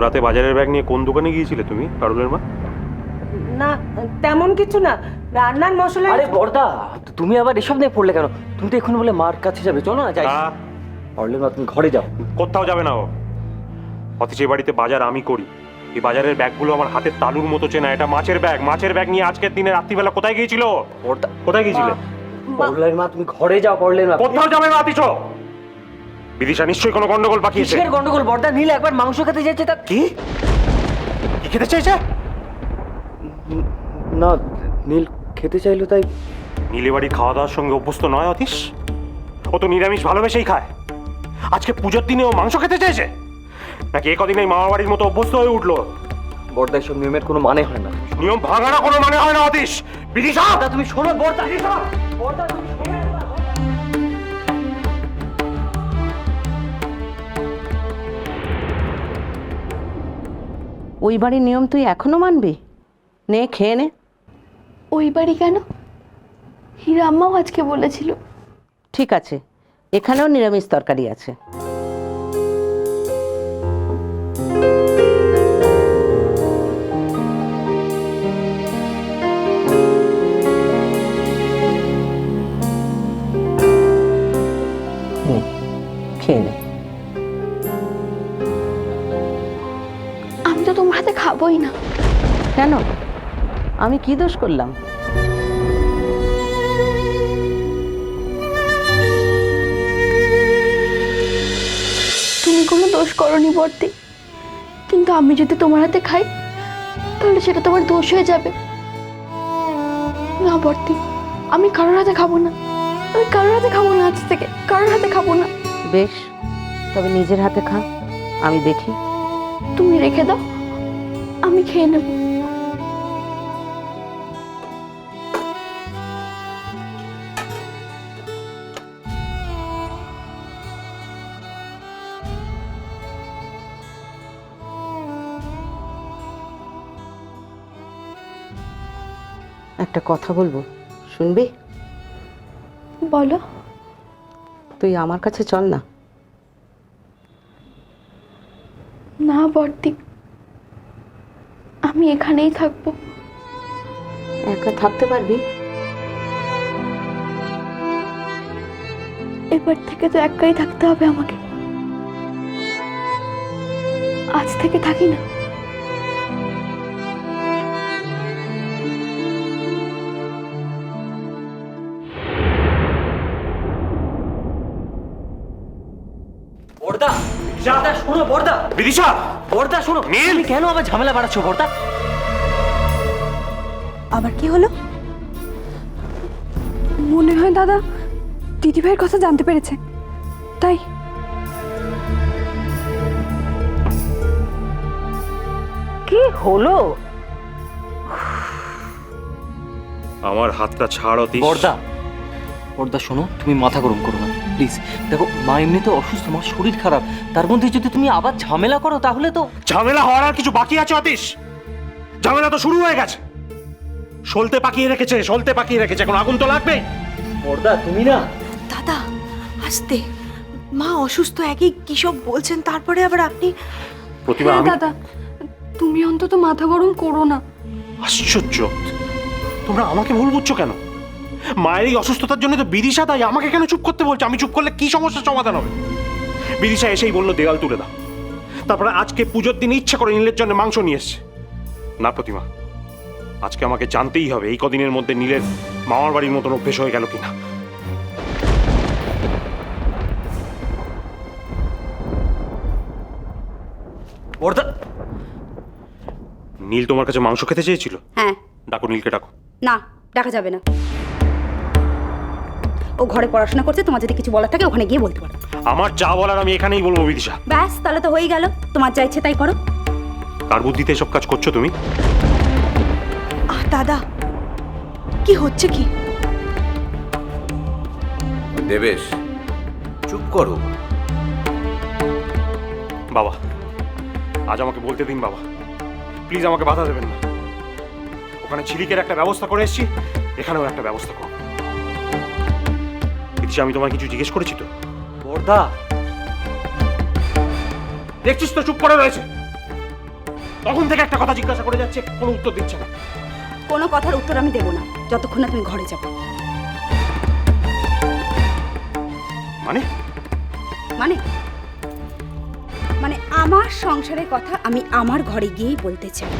রাতে বাজারের ব্যাগ নিয়ে কোন দোকানে গিয়েছিলে তুমি পারুলের মা? না তেমন কিছু না। রান্নার মশলা আরে বর্দা তুমি আবার এসব নিয়ে পড়লে কেন? তুমি তো এখন বলে মার কাছে যাবে। চলো না যাই। তা পড়লে না তুমি ঘরে যাও। কোথাও যাবে না ও। অথচ এই বাড়িতে বাজার আমি করি। এই বাজারের ব্যাগগুলো আমার হাতের তালুর মতো চেনা। এটা মাছের ব্যাগ। মাছের ব্যাগ নিয়ে আজকের দিনে রাত্রিবেলা কোথায় গিয়েছিল? বর্দা কোথায় গিয়েছিলে? পড়লের মা তুমি ঘরে যাও পড়লের মা। কোথাও যাবে না অথচ। বিদিশা নিশ্চয়ই কোনো গন্ডগোল পাকিয়েছে কিসের গন্ডগোল বর্দা? নীল একবার মাংস খেতে যাচ্ছে তা কি? কি খেতে চাইছে না নীল খেতে চাইলো তাই নীলে বাড়ির খাওয়া দাওয়ার সঙ্গে অভ্যস্ত নয় অতীশ। ও তো নিরামিষ ভালোবেসেই খায়। আজকে পুজোর দিনে ও মাংস খেতে চাইছে নাকি এ কদিন এই মামা বাড়ির মতো অভ্যস্ত হয়ে উঠল? বর্দা এসব নিয়মের কোনো মানে হয় না। নিয়ম ভাঙানো কোনো মানে হয় না অতীশ। বিদিশা! তুমি শোনো বর্দা বর্দা তুমি শোনো। ওই বাড়ির নিয়ম তুই এখনও মানবি? নে খেয়ে নে। ওই বাড়ি কেন? হিরাম্মাও আজকে বলেছিল। ঠিক আছে এখানেও নিরামিষ তরকারি আছে। নে, খেয়ে নে। খাবোই না। কেন? আমি কি দোষ করলাম? তুমি কোনো দোষ করনি বর্তি। কিন্তু আমি যদি তোমার হাতে খাই তাহলে সেটা তোমার দোষ হয়ে যাবে। না বর্তি আমি কারোর হাতে খাব না। আমি কারোর হাতে খাব না আজ থেকে কারোর হাতে খাব না। বেশ তবে নিজের হাতে খা আমি দেখি। তুমি রেখে দাও। আমি খেয়ে নেব। একটা কথা বলব শুনবি? বলো। তুই আমার কাছে চল না। না বর্তি আমি এখানেই থাকব। একা থাকতে পারবি? এবার থেকে তো একাই থাকতে হবে আমাকে। আজ থেকে থাকি না। বর্দা শোনো বর্দা। বিদিশা বর্দা শোনো। নীল! কেন আবার ঝামেলা বাড়াচ্ছো বর্দা? আবার কি হলো? মনে হয় দাদা দিদিভাইয়ের কথা জানতে পেরেছে। তাই। কি হলো? আমার হাতটা ছাড় অতীশ বর্দা বর্দা শোনো তুমি মাথা গরম করো না প্লিজ দেখো মা এমনিতে অসুস্থ আমার শরীর খারাপ। তার মধ্যে যদি তুমি আবার ঝামেলা করো তাহলে তো ঝামেলা হওয়ার আর কিছু বাকি আছে অতীশ? ঝামেলা তো শুরু হয়ে গেছে। সলতে পাকিয়ে রেখেছে সলতে পাকিয়ে রেখেছে। এখন আগুন তো লাগবে। পর্দা তুমি না। দাদা আসতে। মা অসুস্থ একই কি সব বলছেন? তারপরে আবার আপনি প্রতিভা হ্যাঁ আমি দাদা তুমি অন্তত মাথা গরম করো না। আশ্চর্য। তোমরা আমাকে ভুল বুঝছ কেন? মায়ের এই অসুস্থতার জন্য তো বিদিশা তাই আমাকে কেন চুপ করতে বলছে? আমি চুপ করলে কি সমস্যার সমাধান হবে? বিদিশা এসেই বলল দেওয়াল তুলে দাও। তারপরে আজকে পুজোর দিন ইচ্ছা করে নীলের জন্য মাংস নিয়ে এসছে। না প্রতিমা আজকে আমাকে জানতেই হবে এই কদিনের মধ্যে নীলের মামার বাড়ির মতন অভ্যেস হয়ে গেল কিনা। বর্দা নীল তোমার কাছে মাংস খেতে চেয়েছিল? হ্যাঁ। ডাকো নীলকে ডাকো। না ডাকা যাবে না। ও ঘরে পড়াশোনা করছে তোমার যদি কিছু বলার থাকে ওখানে গিয়ে বলতে পারো। আমার যা বলার আমি এখানেই বলব বিদিশা। ব্যাস তাহলে তো হয়ে গেল। তোমার যা ইচ্ছে তাই করো। কার বুদ্ধিতে এসব কাজ করছ তুমি? আহ দাদা কি হচ্ছে কি? দেবেশ চুপ করো। বাবা আজ আমাকে বলতে দিন বাবা। প্লিজ আমাকে বাধা দেবেন না। ওখানে ছিলিকের একটা ব্যবস্থা করে এসেছি এখানেও একটা ব্যবস্থা করো। বিদিশা আমি তোমায় কিছু জিজ্ঞেস করেছি তো? বর্দা! দেখছিস তো চুপ করে রয়েছে। তখন থেকে একটা কথা জিজ্ঞাসা করে যাচ্ছে কোনো উত্তর দিচ্ছে না। কোনো কথার উত্তর আমি দেবো না যতক্ষণ না তুমি ঘরে যাবে মানে? মানে? মানে আমার সংসারের কথা আমি আমার ঘরে গিয়েই বলতে চাই।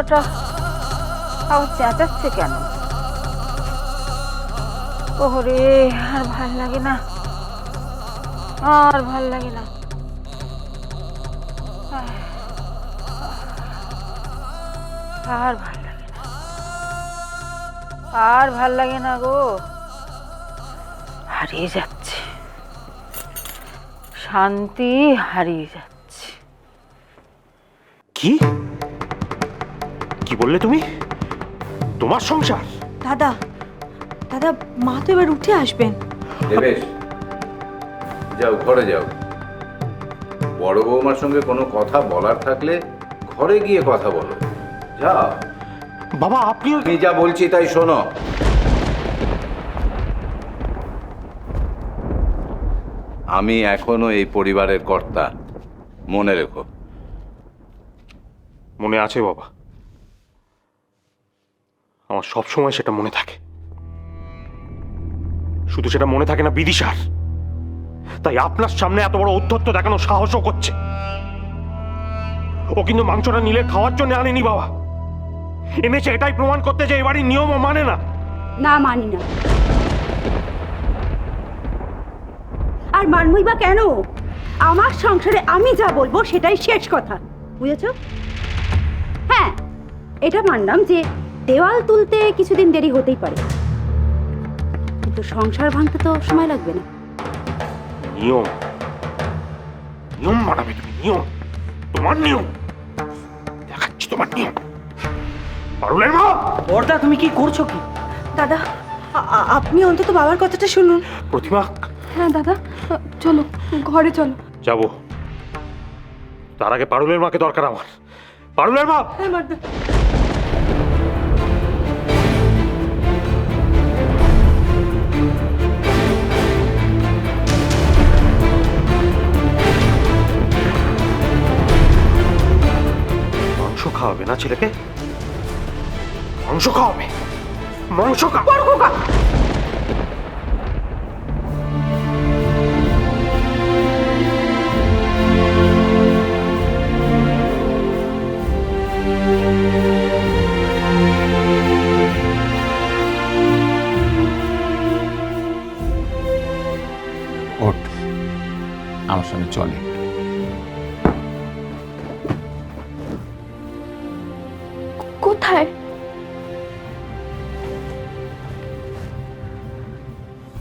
গোগাটা আবার চেঁচাচ্ছে কেন? ওরে আর ভালো লাগে না। আর ভালো লাগে না। আর ভালো লাগে না। আর ভালো লাগে না গো। হারিয়ে যাচ্ছে। শান্তি হারিয়ে যাচ্ছে। কি? কি বললে তুমি? তোমার সংসার। দাদা দাদা মা তো এবার উঠে আসবেন। দেবেশ যাও ঘরে যাও। বড় বৌমার সঙ্গে কোনো কথা বলার থাকলে ঘরে গিয়ে কথা বলো। যাও। বাবা আপনিও আমি যা বলছি তাই শোনো। আমি এখনও এই পরিবারের কর্তা। মনে রেখো। মনে আছে বাবা। আমার সব সময় সেটা মনে থাকে। শুধু সেটা মনে থাকে না, বিদিশার। তাই আপনার সামনে এত বড় উদ্ধত্ত দেখানো সাহসও করছে। ও কিন্তু মাংসটা নিলে খাওয়ার জন্য আনেনি বাবা। এনেছে, এটাই প্রমাণ করতে যে এই বাড়ির নিয়মও মানে না। না, মানি না। আর মানবই বা কেন? আমার সংসারে আমি যা বলব সেটাই শেষ কথা। বুঝেছ? হ্যাঁ এটা মানলাম যে দেওয়াল তুলতে কিছুদিন দেরি হতেই পারে। কিন্তু সংসার ভাঙতে তো সময় লাগবে না। নিয়ম। নিয়ম মানাবে তুমি নিয়ম। তোমার নিয়ম। দেখাচ্ছি তোমার নিয়ম। পারুলের মা! বর্দা তুমি কি করছ কি? দাদা আপনি অন্তত বাবার কথাটা শুনুন। প্রতিমা? হ্যাঁ দাদা চলো ঘরে চলো যাব। তার আগে পারুলের মাকে দরকার আমার। পারুলের মা! মাংস খাওয়াবে না ছেলেকে? মাংস খাওয়াবে মাংস খাওয়া কোথায়?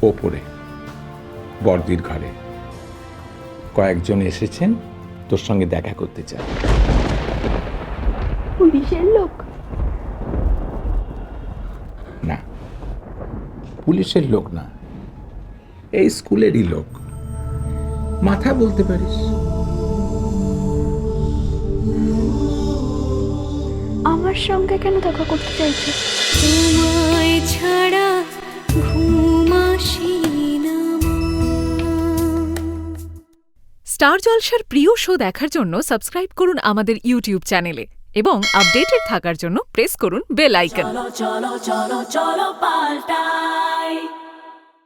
ওপরে বর্দির ঘরে। কয়েকজন এসেছেন তোর সঙ্গে দেখা করতে চায় পুলিশের লোক? না পুলিশের লোক না এই স্কুলেরই লোক। মাথা বলতে পারিস? আমার সঙ্গে কেন দেখা করতে চাইছে? তোমায় ছাড়া স্টার জলসার প্রিয় শো দেখার জন্য সাবস্ক্রাইব করুন আমাদের ইউটিউব চ্যানেলে এবং আপডেটেড থাকার জন্য প্রেস করুন বেল আইকন।